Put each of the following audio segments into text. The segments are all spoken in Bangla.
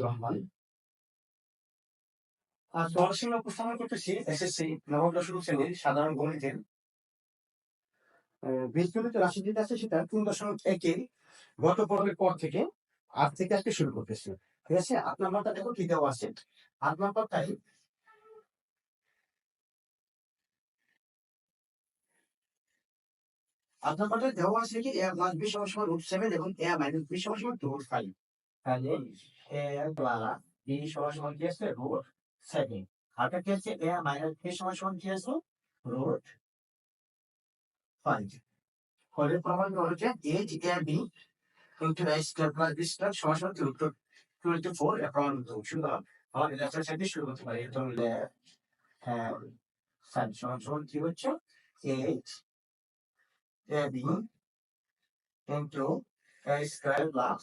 রহমান। করতেছি সাধারণ গণিতের। রাশি যেটা আছে সেটা তিন দশমিক পর্বের পর থেকে আজ থেকে আজকে শুরু করতেছি। ঠিক আছে? আট নাম্বারটা দেখো কি দেওয়া আছে? আট নাম্বারটাই আট নাম্বারটা দেওয়া আছে কি? এ প্লাস বি সমান সমান রুট সেভেন এবং এ মাইনাস বি সমান সমান রুট ফাইভ তাহলে এ প্লাস বি সমান সমান কি আছে? রুট সেভেন আরটা কি আছে? এ মাইনাস বি সমান সমান কি আছে? রুট ফাইভ ফলের প্রমাণ হচ্ছে H A B into A square plus B square সমান সমান রুট টোয়েন্টি ফোর এর প্রমাণ সুতরাং আমাদের লেফট সাইডে শুরু করতে পারি। লেফট হ্যান্ড সাইড সমান সমান কি হচ্ছে? H B into A square plus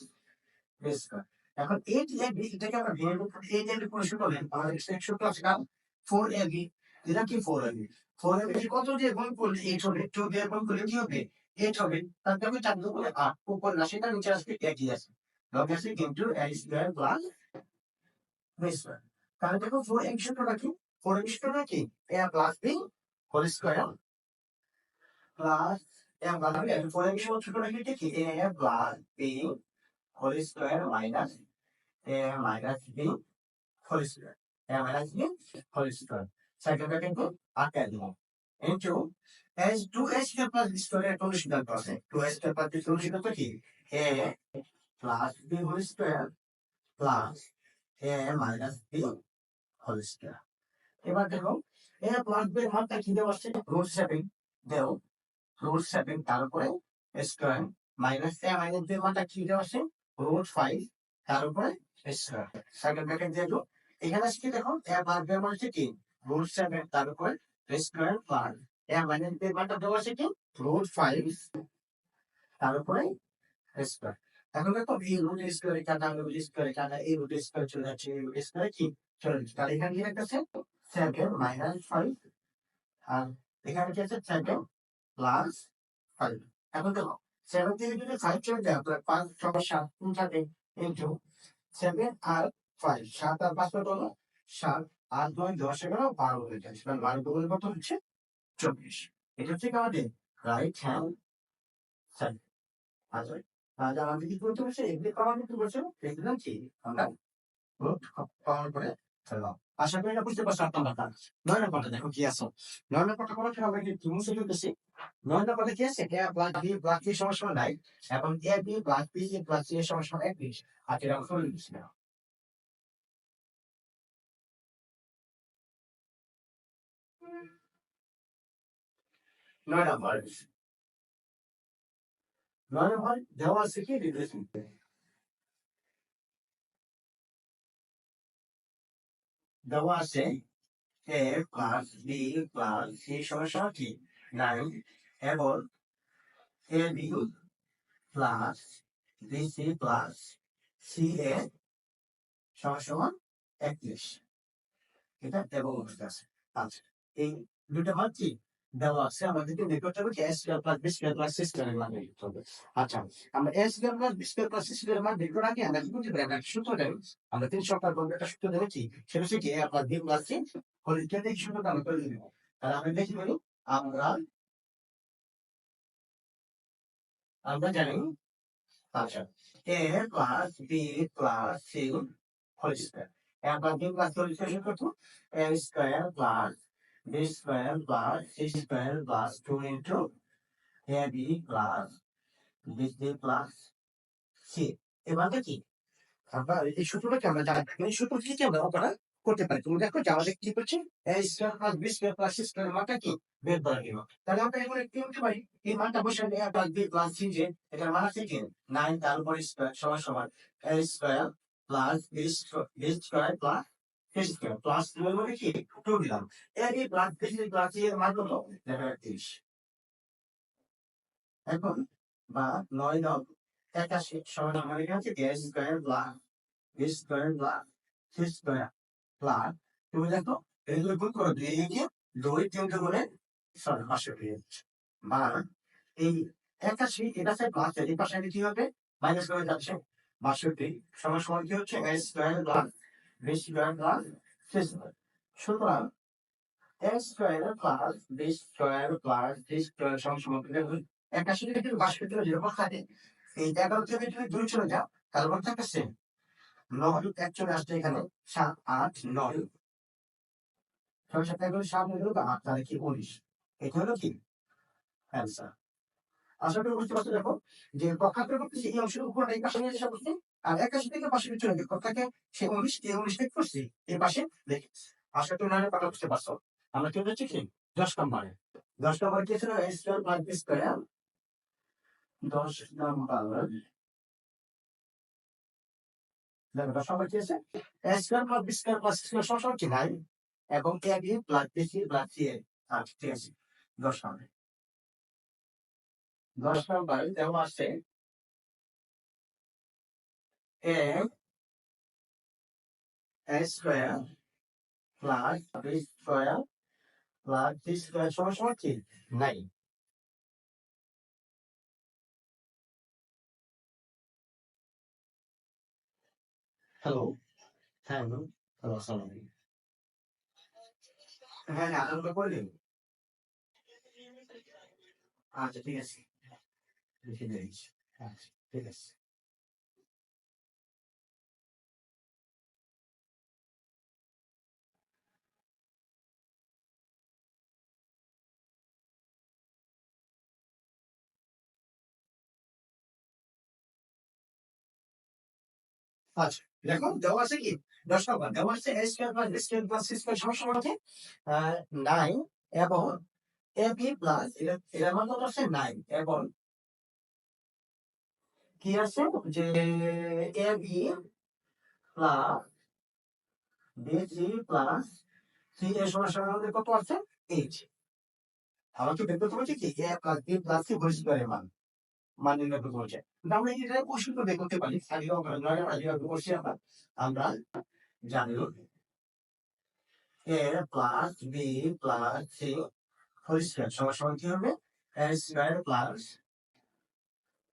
B square এখন এইট এ বি এটাকে আমরা ভেরিয়েবল এইট এ বি কোনো সূত্র আমাদের এক্স সূত্র আছে কারণ ফোর এটা কি ফোর বি ফোর বি কত দিয়ে গুণ করলে এইট হবে? টু দিয়ে গুণ করলে কি হবে? এইট হবে। তার তারপরে আমি চার দুগুণে আট। উপর না সেটা নিচে আসবে একই আছে লগ আছে কিন্তু A square plus B square তাহলে দেখো ফোর এ সূত্রটা কি? ফোর এ সূত্রটা কি? A plus B whole square plus ছোট থেকে A plus B whole A minus B A minus B whole কিন্তু আটকায় দেবো into as 2s plus b square এর কোনো সিদ্ধান্ত আছে 2s plus b কি? A plus b whole square plus a minus b whole দেখো a প্লাস b এর মানটা কি দেওয়া আছে রুট হিসাবে দেও রুট সেভেন তার উপরে স্কোয়ার মাইনাস a মাইনাস b এর মানটা কি দেওয়া আছে রুট ফাইভ তার উপরে স্কোয়ার সেকেন্ড ব্র্যাকেট দিয়ে দিও এখানে আসছে দেখো? এ বার বের মানে হচ্ছে কি? রুট সেভেন তার উপরে স্কোয়ার প্লাস এ মানে বের মানটা দেওয়া আছে কি? রুট ফাইভ তার উপরে স্কোয়ার এখন দেখো, এই রুট স্কোয়ারে কাটা রুট স্কোয়ারে কাটা, এই রুট স্কোয়ার চলে যাচ্ছে, এই রুট স্কোয়ারে কি? চলে যাচ্ছে। তাহলে এখানে কি রাখতেছে সেভেন মাইনাস ফাইভ আর এখানে কি আছে? সেভেন প্লাস ফাইভ এখন দেখো সেভেন থেকে যদি ফাইভ চলে যায়, তাহলে পাঁচ ছয় সাত তিন সাথে ইন্টু সেভেন আর ফাইভ সাত আর পাঁচ কত হলো? সাত। আর নয় দশ এগারো, বারো হয়ে যায়। সেটা বারো দুগুণ কত হচ্ছে? চব্বিশ। এটা হচ্ছে আমাদের রাইট হ্যান্ড সাইড আচ্ছা আজ আমাদের কি করতে বলছে? এগুলি পাওয়ার কি বলছে? এগুলো কি? আমরা পাওয়ার ফেললাম আশা করি এটা বুঝতে পারছ আট নম্বরটা নয় নম্বরটা দেখো কি আছে। নয় নম্বরটা করার সময় আমরা কি মুছে ফেলতেছি? নয় নম্বরটা কি আছে? A plus B plus B সমান নাই। এবং A B plus B plus C সমান এক বিশ আর এটা আমরা করে দিচ্ছি না নয় নম্বর নয় নম্বর দেওয়া আছে কি রিলেশন দেওয়া আছে। A plus B plus C সমান কি নাইন, এবং A B plus B, C plus C A সমান একত্রিশ। এটা এবং আছে। আচ্ছা এই দুটা কি? দেওয়া আছে। আমাদেরকে বের করতে হবে কি S square plus B square plus C square এর মান বের করতে হবে। আচ্ছা আমরা S square plus B square plus C square এর মান বের করার আগে আমরা কি করতে পারি? আমরা একটা সূত্র দেব আমরা তিন সপ্তাহ পর একটা সূত্র দেবো সেটা হচ্ছে A plus B plus C হল ইত্যাদি এই সূত্রটা আমরা করে দেবো তাহলে আমরা দেখি বলি, আমরা আমরা জানি আচ্ছা A plus B plus C whole square A plus B plus whole square কত? A square plus b square plus c square plus 2 into ab plus bc plus c. এবারটা কি আমরা এই সূত্রটাকে আমরা জানি এই আমরা করতে পারি। তুমি দেখো যে আমাদের কি করছে? A square plus b square plus c square মানটা কি? বের করে নিব। তাহলে আমরা এখন কি করতে পারি। এই মানটা বসালে a plus b plus c যে, এটার মান আছে কি? 9 তার স্কয়ার সমান সমান a square plus b square plus plus two এর মধ্যে কি টু দিলাম এর এই প্লাস প্লাস এর মান কত দেখো এখন বা নয় নব একাশি, সমান আমার আছে A square plus B square plus C square plus তুমি দেখো, এগুলো গুণ করো দুই এগিয়ে দুই সরি যাচ্ছে বা এই একাশি, এটা আছে প্লাস এই পাশে কি হবে? মাইনাস করে যাচ্ছে। বাষট্টি সমান সমান কি হচ্ছে? A square plus B square plus C square সুতরাং A square plus B square plus C square সমান সমান কি হবে? একাশি থেকে যদি বাষট্টি যেরকম থাকে, এই এগারো থেকে যদি দূরে চলে যাও তারপর থাকে সেম নয়, এক চলে আসছে এখানে, সাত, আট, নয়। ছয়, সাত এগারো সাত হলো আট, তাহলে কি উনিশ? এটা হলো কি? অ্যান্সার আশা করি বুঝতে পারছ দেখো, যে পক্ষান্তর করতেছি, এই অংশের উপর এই পাশে নিয়ে বসছি আর একাশি থেকে পাশে চলে গেছে কথাকে সে উনিশ এই উনিশ করছি এই পাশে দেখে আশা করি নাহলে কথা বুঝতে পারছ আমরা কেউ যাচ্ছি কি? দশ নম্বরে। দশ নম্বর কি ছিল? স্কোয়ার দশ নম্বর। কি আছে? কি? নাই এবং এ আচ্ছা দশ নম্বরে। দশ নম্বর দেওয়া আছে A A square plus B square plus B square সমান সমান কি নাই হ্যালো হ্যাঁ হ্যালো আসসালামু আলাইকুম হ্যাঁ হ্যাঁ আনন্দ করলেন আচ্ছা ঠিক আছে লিখে দিয়েছি আচ্ছা ঠিক আছে আচ্ছা আছে কি? আছে নাইন এবং এবং কি আছে? যে এ প্লাস প্লাস মধ্যে কত আছে? এইট আমার তো দেখতে বলছে কি? A plus B plus C whole মান। মান বলছে কিন্তু আমরা এটা প্রশ্ন বের পারি আগেও করছি আমরা আমরা জানি plus B plus C whole সমান কি হবে? A square plus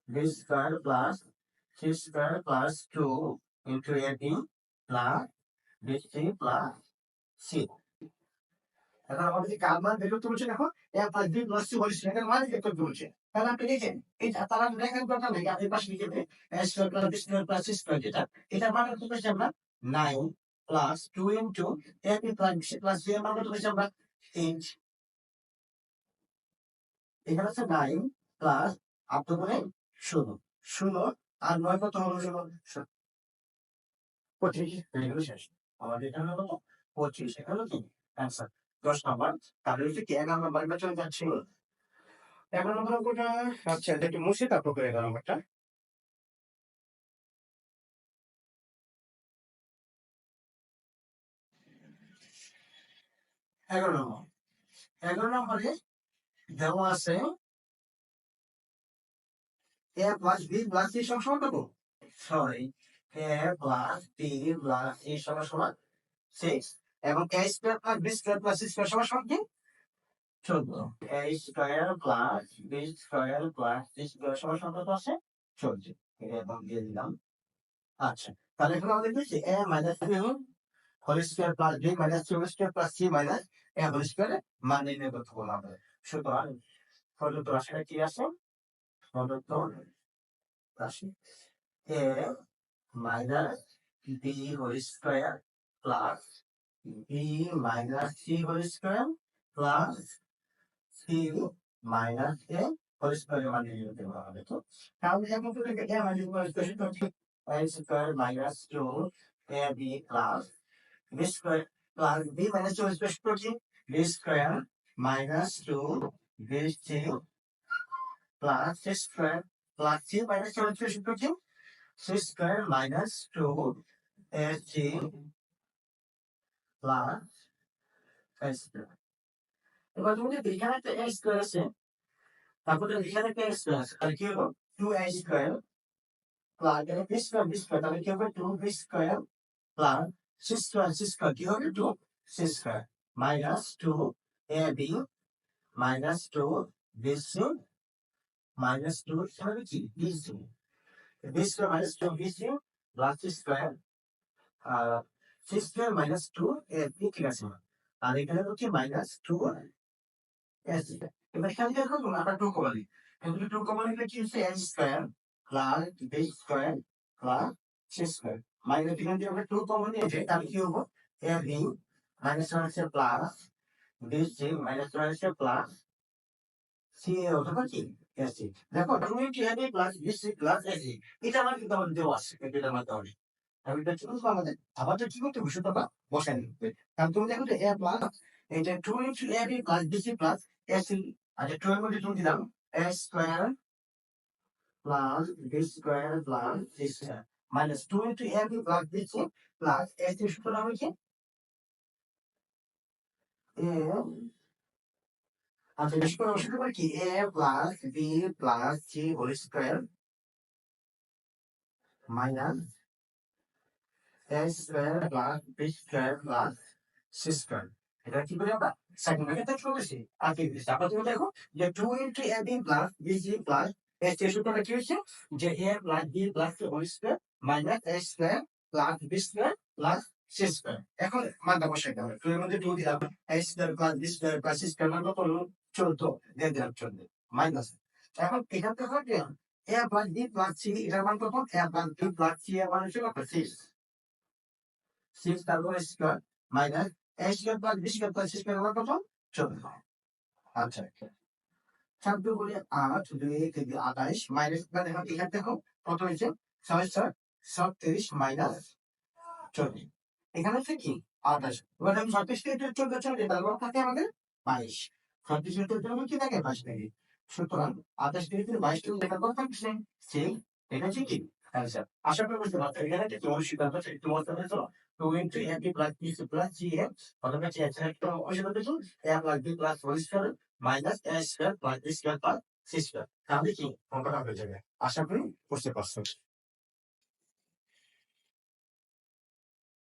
B square plus C square plus two into A B plus B C plus C এখন আমাদের কার মান বের করতে বলছে দেখো এখানে আছে নাইন আর নয় কত হলো পঁচিশ। শেষ। আমাদের এখানে হলো পঁচিশ। এখানে অ্যান্সার দশ নাম্বার তাহলে হচ্ছে কি এগারো নাম্বার চলে যাচ্ছি এগারো নম্বর অঙ্কটা আচ্ছা একটু মুছে তারপর করে এগারো নম্বরটা এগারো নম্বর এগারো নম্বরে দেওয়া আছে A plus B plus C সমান কত? Sorry A plus B plus সমান সিক্স এবং A square plus B square plus C square সমান সমান কি? চোদ্দ। A square plus B square plus C square সমান সমান আছে? চোদ্দ। এটা এবং দিয়ে দিলাম। আচ্ছা তাহলে এখন আমাদের পেয়েছি A minus B whole square plus B minus C whole square plus C minus A whole square মান নির্ণয় করতে সুতরাং প্রদত্ত রাশিটা কি আছে? রাশি। A minus B whole square plus B minus C whole square plus C minus A whole square মান নির্ণয় করতে বলা হবে তাহলে এখন তো এ মাইনাস বি স্কোয়ার তো ঠিক A square minus two A B plus B square plus B minus two সূত্র কি B square minus two B C plus square plus C minus two square সূত্র কি C square minus two A plus এবার তুমি যদি এখানে একটা এ স্কোয়ার আছে তারপরে এখানে একটা এ স্কোয়ার আছে তাহলে কি হলো টু এ স্কোয়ার প্লাস এখানে বি স্কোয়ার বি স্কোয়ার তাহলে কি হবে two B square plus C square C square কি হবে two C square minus two A B minus two B C minus two হবে কি B C B square minus two B C plus C square C square minus two এর বি ঠিক আছে আর এখানে হচ্ছে মাইনাস টু এস এবার এখান দেখুন, আমরা টু কমন নিই এখানে টু কমন নিলে কি হচ্ছে? S square plus B square plus C square minus এখান থেকে আমরা টু কমন নিয়েছি, তাহলে কি হব? এ বি মাইনাস ওয়ান হচ্ছে plus B C minus one হচ্ছে প্লাস সি এ অথবা কি? এস দেখো two into A B plus B C plus A C এটা আমার কিন্তু আমাদের দেওয়া আছে, এটা আমার দেওয়া নেই। এটা চলবো আমাদের? কি হবে? কারণ তুমি দেখো A plus two into A B plus B C plus square plus B square minus two into A B plus plus A C সুতরাং হচ্ছে এ আচ্ছা বেশি করে কি? A plus B plus C whole square minus এটা কি করে সেকেন্ড দেখো যে two into A B plus plus যে A plus minus A plus B plus C square এখন মানটা বসাইতে হবে টু এর মধ্যে টু দিলাম। A square plus B square plus C square এখন এখান থেকে A plus B plus C A plus C এর সিক্স তারপর square minus A square plus B square plus square মান কত চোদ্দ আচ্ছা ছাব্দ বলে আট দুই থেকে আঠাইশ মাইনাস দেখো এখানে দেখো কত হয়েছে ছয় ছয় ছত্রিশ মাইনাস চোদ্দ এখানে হচ্ছে কি আঠাশ এবার আমি থেকে চোদ্দ চলে তারপর থাকে আমাদের বাইশ ছত্রিশ থেকে চোদ্দ কি থাকে বাইশ থাকে সুতরাং আঠাশ থেকে বাইশ থেকে লেখার পর থাকছে সেই এটা হচ্ছে কি অ্যান্সার আশা করি বুঝতে পারছ এখানে তোমার সিদ্ধান্ত আছে একটু মজা হয়েছে two into A B plus G M G M একটা অসুবিধা পেয়েছ A plus B plus minus A square plus B square plus C square তাহলে কি? হয়ে যাবে আশা করি বুঝতে পারছ।